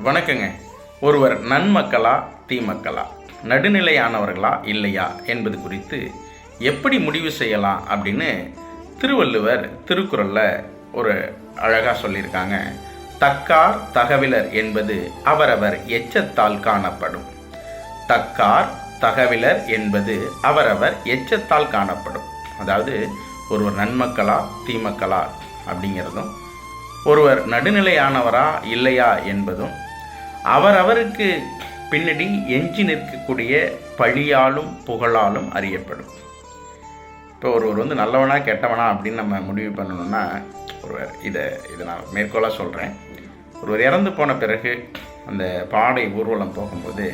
வணக்கங்க. ஒருவர் நன்மக்களா தீமக்களா நடுநிலையானவர்களா இல்லையா என்பது குறித்து எப்படி முடிவு செய்யலாம் அப்படின்னு திருவள்ளுவர் திருக்குறளில் ஒரு அழகாக சொல்லியிருக்காங்க. தக்கார் தகவிலர் என்பது அவரவர் எச்சத்தால் காணப்படும். தக்கார் தகவிலர் என்பது அவரவர் எச்சத்தால் காணப்படும். அதாவது ஒருவர் நன்மக்களா தீமக்களா அப்படிங்கிறதும் ஒருவர் நடுநிலையானவரா இல்லையா என்பதும் அவரவருக்கு பின்னாடி எஞ்சி நிற்கக்கூடிய பழியாலும் புகழாலும் அறியப்படும். இப்போ ஒருவர் வந்து நல்லவனா கெட்டவனா அப்படின்னு நம்ம முடிவு பண்ணணும்னா ஒருவர் இதை இதை நான் மேற்கோளாக சொல்கிறேன் ஒருவர் இறந்து போன பிறகு அந்த பாடை ஊர்வலம் போகும்போது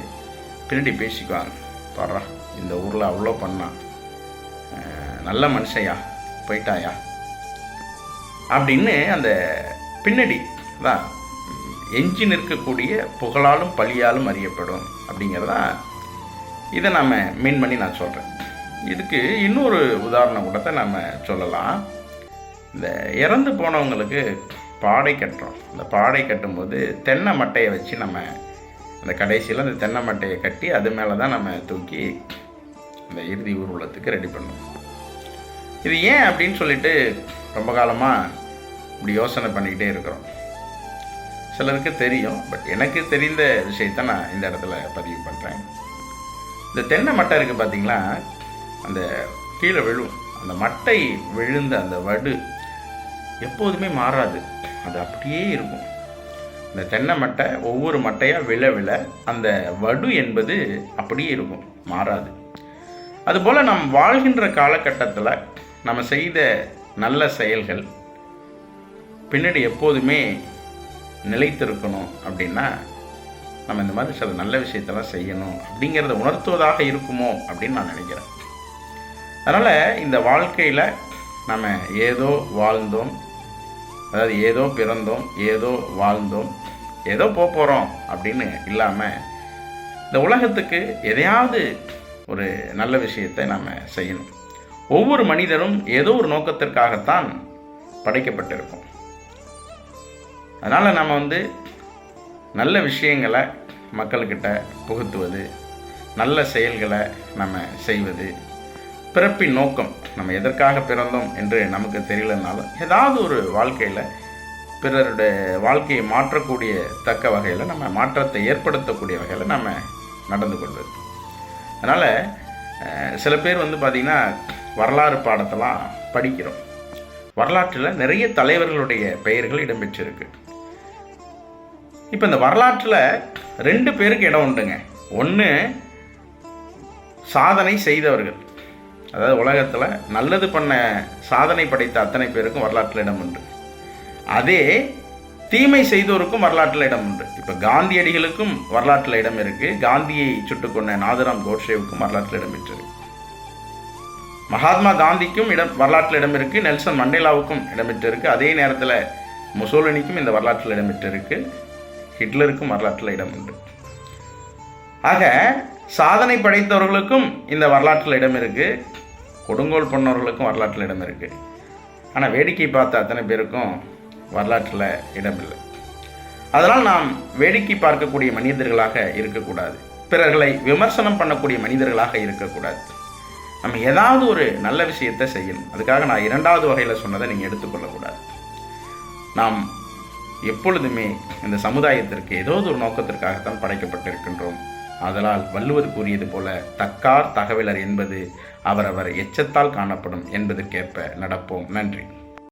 பின்னாடி பேசிக்குவாங்க. பாடுறா இந்த ஊரில் அவ்வளோ பண்ணான் நல்ல மனுஷையா போயிட்டாயா? அப்படின்னு அந்த பின்னடி தான் எஞ்சி நிற்கக்கூடிய புகழாலும் பழியாலும் அறியப்படும் அப்படிங்கிறதா இதை நாம் மீன் பண்ணி நான் சொல்கிறேன் இதுக்கு இன்னொரு உதாரணம் கூட நம்ம சொல்லலாம். இந்த இறந்து போனவங்களுக்கு பாடை கட்டுறோம். அந்த பாடை கட்டும்போது தென்னை மட்டையை வச்சு நம்ம அந்த கடைசியில் அந்த தென்னை மட்டையை கட்டி அது மேலே தான் நம்ம தூக்கி அந்த இறுதி ஊர்வலத்துக்கு ரெடி பண்ணுவோம். இது ஏன் அப்படின்னு சொல்லிட்டு ரொம்ப காலமாக இப்படி யோசனை பண்ணிக்கிட்டே இருக்கிறோம். சிலருக்கு தெரியும் பட் எனக்கு தெரிந்த விஷயத்தை நான் இந்த இடத்துல பதிவு பண்ணுறேன் இந்த தென்னை மட்டை இருக்குது பார்த்தீங்களா அந்த கீழே விழும் அந்த மட்டை விழுந்த அந்த வடு எப்போதுமே மாறாது. அது அப்படியே இருக்கும். இந்த தென்னை மட்டை ஒவ்வொரு மட்டையாக விழ விழ அந்த வடு என்பது அப்படியே இருக்கும் மாறாது. அதுபோல் நாம் வாழ்கின்ற காலகட்டத்தில் நம்ம செய்த நல்ல செயல்கள் பின்னாடி எப்போதுமே நிலைத்திருக்கணும் அப்படின்னா நம்ம இந்த மாதிரி சில நல்ல விஷயத்தெல்லாம் செய்யணும் அப்படிங்கிறத உணர்த்துவதாக இருக்குமோ அப்படின்னு நான் நினைக்கிறேன். அதனால் இந்த வாழ்க்கையில் நம்ம ஏதோ வாழ்ந்தோம் அதாவது ஏதோ பிறந்தோம் ஏதோ வாழ்ந்தோம் ஏதோ போக போகிறோம் அப்படின்னு இல்லாமல் இந்த உலகத்துக்கு எதையாவது ஒரு நல்ல விஷயத்தை நாம் செய்யணும். ஒவ்வொரு மனிதரும் ஏதோ ஒரு நோக்கத்திற்காகத்தான் படைக்கப்பட்டிருக்கும். அதனால் நம்ம வந்து நல்ல விஷயங்களை மக்கள்கிட்ட புகுத்துவது நல்ல செயல்களை நம்ம செய்வது பிறப்பின் நோக்கம் நம்ம எதற்காக பிறந்தோம் என்று நமக்கு தெரியலனாலும் ஏதாவது ஒரு வாழ்க்கையில் பிறருடைய வாழ்க்கையை மாற்றக்கூடிய தக்க வகையில் நம்ம மாற்றத்தை ஏற்படுத்தக்கூடிய வகையில் நம்ம நடந்து கொள்வது அதனால் சில பேர் வந்து பார்த்திங்கன்னா வரலாறு பாடத்தெல்லாம் படிக்கிறோம். வரலாற்றில் நிறைய தலைவர்களுடைய பெயர்கள் இடம்பெற்றிருக்கு. இப்போ இந்த வரலாற்றில் ரெண்டு பேருக்கு இடம் உண்டுங்க. ஒன்று சாதனை செய்தவர்கள். அதாவது உலகத்தில் நல்லது பண்ண சாதனை படைத்த அத்தனை பேருக்கும் வரலாற்றில் இடம் உண்டு. அதே தீமை செய்தோருக்கும் வரலாற்றில் இடம் உண்டு. இப்போ காந்தியடிகளுக்கும் வரலாற்றில் இடம் இருக்குது காந்தியை சுட்டுக் கொண்ட நாதுராம் கோட்சேவுக்கும் வரலாற்றில் இடம் பெற்றிருக்கு. மகாத்மா காந்திக்கும் இடம் வரலாற்றில் இடம் இருக்குது நெல்சன் மண்டேலாவுக்கும் இடம்பெற்றிருக்கு. அதே நேரத்தில் முசோலினிக்கும் இந்த வரலாற்றில் இடம்பெற்றிருக்கு. ஹிட்லருக்கும் வரலாற்றில் இடம் உண்டு. ஆக சாதனை படைத்தவர்களுக்கும் இந்த வரலாற்றில் இடம் இருக்குது கொடுங்கோல் பண்ணவர்களுக்கும் வரலாற்றில் இடம் இருக்குது ஆனால் வேடிக்கை பார்த்த அத்தனை பேருக்கும் வரலாற்றில் இடம் இல்லை அதனால் நாம் வேடிக்கை பார்க்கக்கூடிய மனிதர்களாக இருக்கக்கூடாது. பிறர்களை விமர்சனம் பண்ணக்கூடிய மனிதர்களாக இருக்கக்கூடாது. நம்ம ஏதாவது ஒரு நல்ல விஷயத்தை செய்யணும். அதுக்காக நான் இரண்டாவது வகையில் சொன்னதை நீங்கள் எடுத்துக்கொள்ளக்கூடாது. நாம் எப்பொழுதுமே இந்த சமுதாயத்திற்கு ஏதோ ஒரு நோக்கத்திற்காகத்தான் படைக்கப்பட்டிருக்கின்றோம். ஆதலால் வள்ளுவர் கூறியது போல தக்கார் தகவலர் என்பது அவரவர் எச்சத்தால் காணப்படும் என்பதற்கேற்ப நடப்போம். நன்றி.